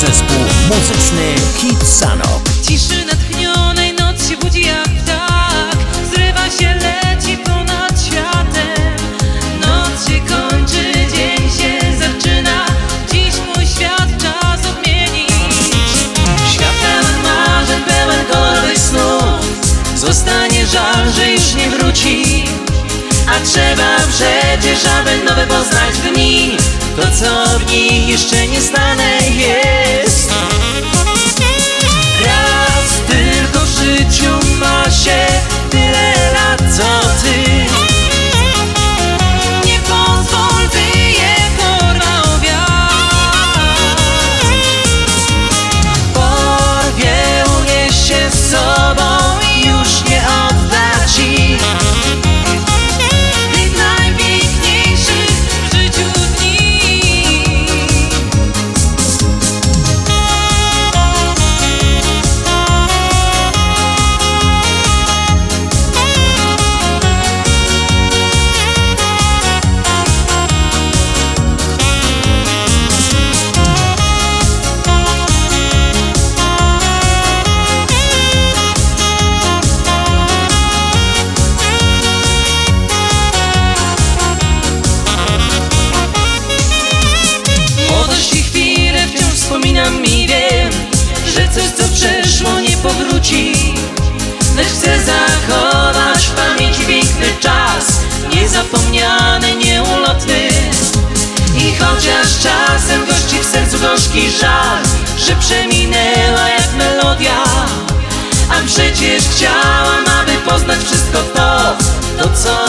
zespół muzyczny Hit Sano. Ciszy natchnionej noc się budzi jak tak, zrywa się, leci ponad światem. Noc się kończy, dzień się zaczyna, dziś mój świat czas odmienić. Świat pełen marzeń, pełen kolorowych snów, zostanie żal, że już nie wróci. A trzeba przecież, aby nowe poznać dni to co w niej jeszcze nie znane jest. ludzki żal Że przeminęła jak melodia. A przecież chciałam, aby poznać wszystko to To co